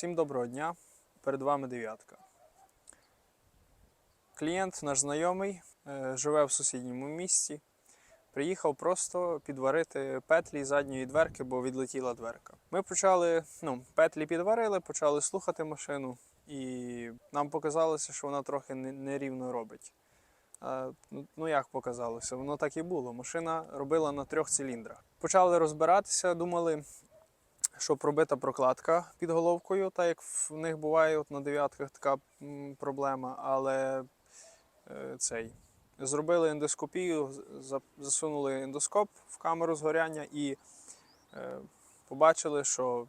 Всім доброго дня. Перед вами дев'ятка. Клієнт, наш знайомий, е, живе в сусідньому місті. Приїхав просто підварити петлі задньої дверки, бо відлетіла дверка. Ми почали, ну, петлі підварили, почали слухати машину, і нам показалося, що вона трохи нерівно робить. Ну- ну як показалося? Воно так і було. Машина робила на трьох циліндрах. Почали розбиратися, думали, що пробита прокладка під головкою, так як в них буває от на дев'ятках така проблема, але е, цей. Зробили ендоскопію, засунули ендоскоп в камеру згоряння і е, побачили, що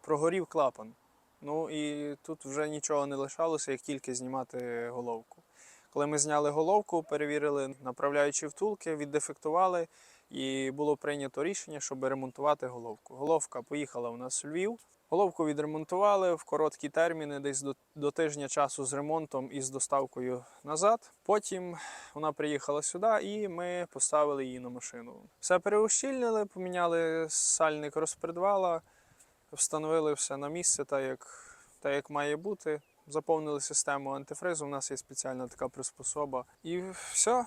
прогорів клапан. Ну і тут вже нічого не лишалося, як тільки знімати головку. Коли ми зняли головку, перевірили направляючі втулки, віддефектували, і було прийнято рішення, щоб ремонтувати головку. Головка поїхала у нас в Львів. Головку відремонтували в короткі терміни, десь до, до тижня часу з ремонтом і з доставкою назад. Потім вона приїхала сюди, і ми поставили її на машину. Все переущільнили, поміняли сальник розпредвала, встановили все на місце, так як, так як має бути. Заповнили систему антифризу. У нас є спеціальна така приспособа. І все.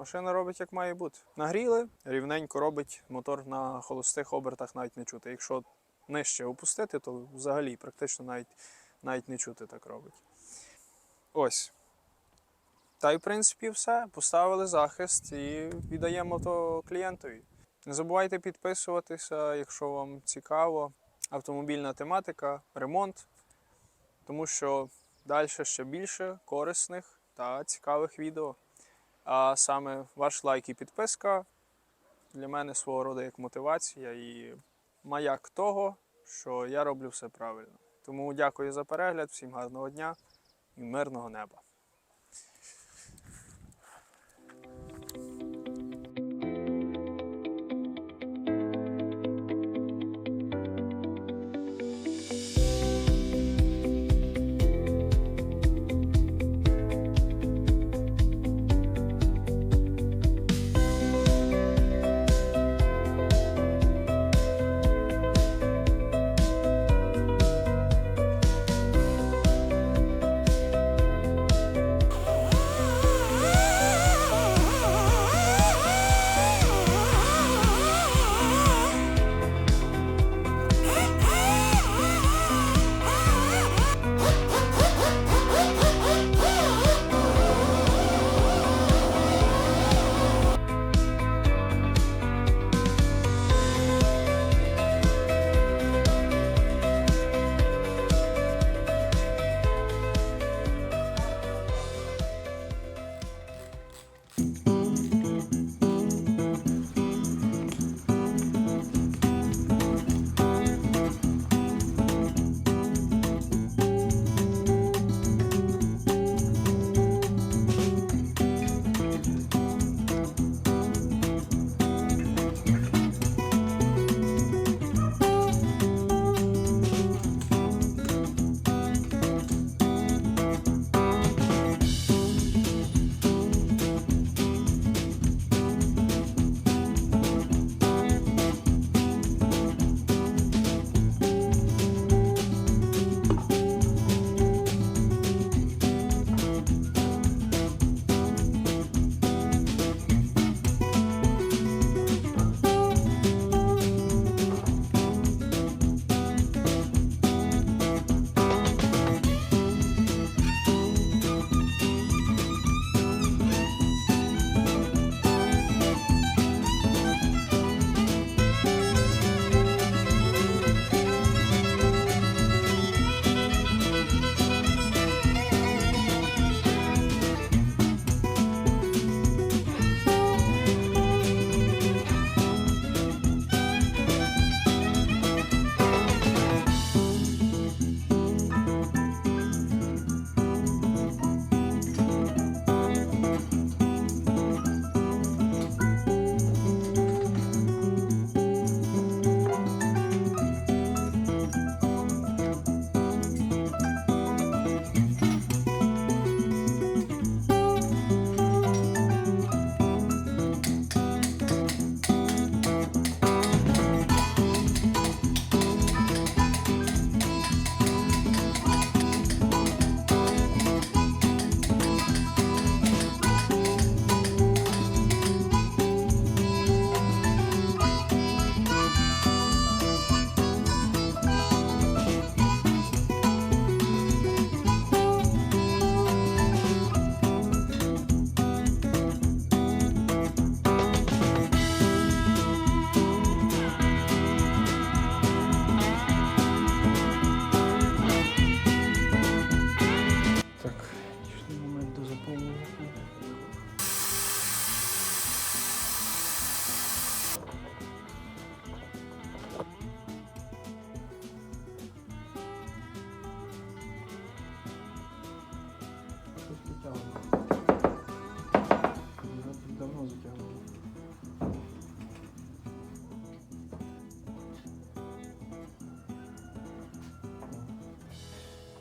Машина робить як має бути. Нагріли, рівненько робить мотор на холостих обертах навіть не чути. Якщо нижче опустити, то взагалі практично навіть, навіть не чути так робить. Ось. Та й в принципі все. Поставили захист і віддаємо то клієнтові. Не забувайте підписуватися, якщо вам цікаво. Автомобільна тематика, ремонт, тому що далі ще більше корисних та цікавих відео. А саме ваш лайк і підписка для мене свого роду як мотивація і маяк того, що я роблю все правильно. Тому дякую за перегляд, всім гарного дня і мирного неба.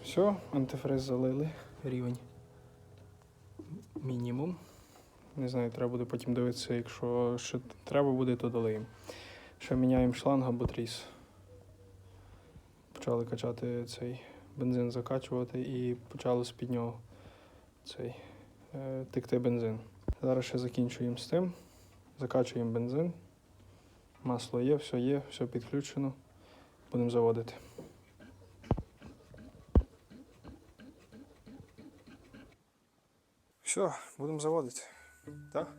Все, антифриз залили. Рівень. Мінімум. Не знаю, треба буде потім дивитися, якщо ще треба буде, то долиємо. Ще міняємо шланг або тріс. Почали качати цей бензин, закачувати і почало з-під нього цей е, текти бензин. Зараз ще закінчуємо з тим. Закачуємо бензин. Масло є, все є, все підключено. Будемо заводити. Все, будемо заводити. Так?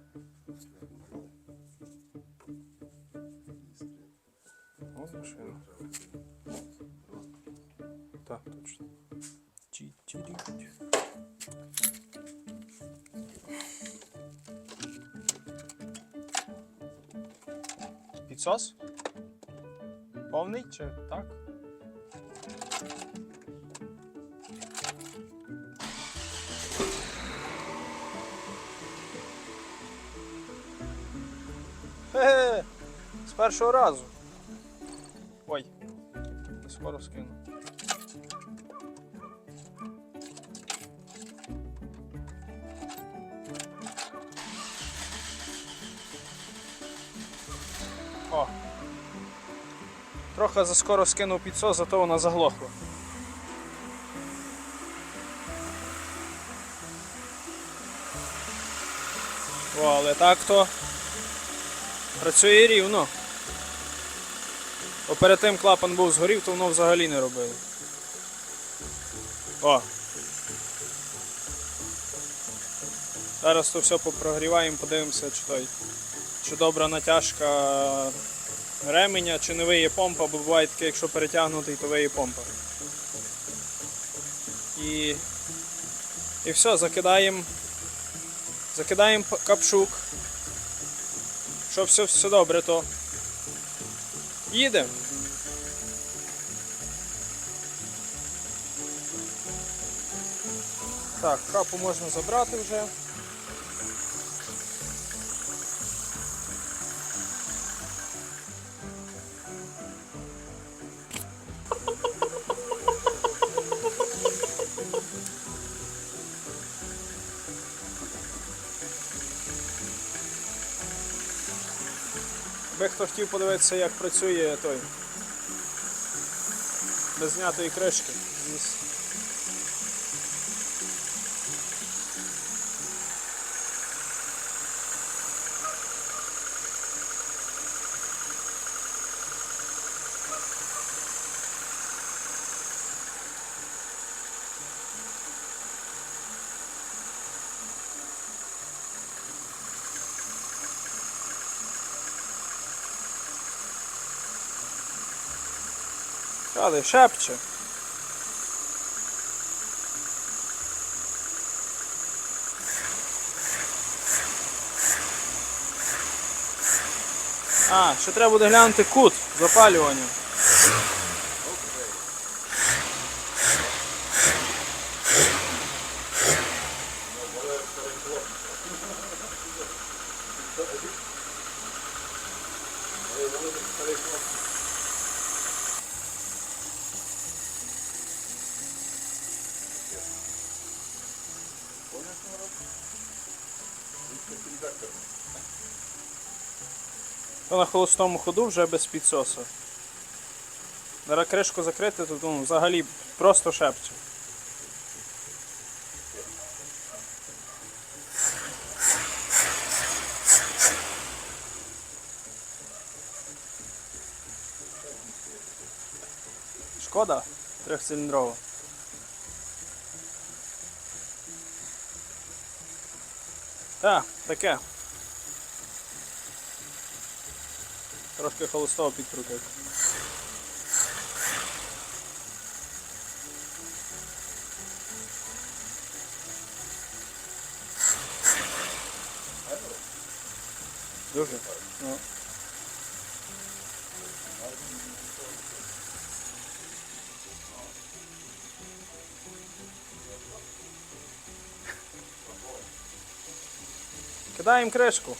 От машина. Так, точно. Чі-чі-рі. Підсос? Повний чи так? Хе-хе! З першого разу. Ой, не скоро скину. О. Трохи заскоро скинув підсос, зато вона заглохла. О, але так то працює рівно. Бо перед тим клапан був згорів, то воно взагалі не робило. О! Зараз то все попрогріваємо, подивимося, чи той. Чи добра натяжка ременя, чи не виє помпа, бо буває таке, якщо перетягнутий, то виє помпа. І, і все, закидаємо. Закидаємо капшук. Щоб все, все добре, то їдемо. Так, капу можна забрати вже. Би хто хотів подивитися, як працює той без знятої кришки. Але шепче. А, ще треба буде глянути кут запалювання. То на холостому ходу вже без підсосу. Зараз кришку закрити, то ну, взагалі просто шепче. Шкода трьохциліндрова. Так, таке. Трошки холостого підкрутив. Дуже. Ну. Кидаємо кришку.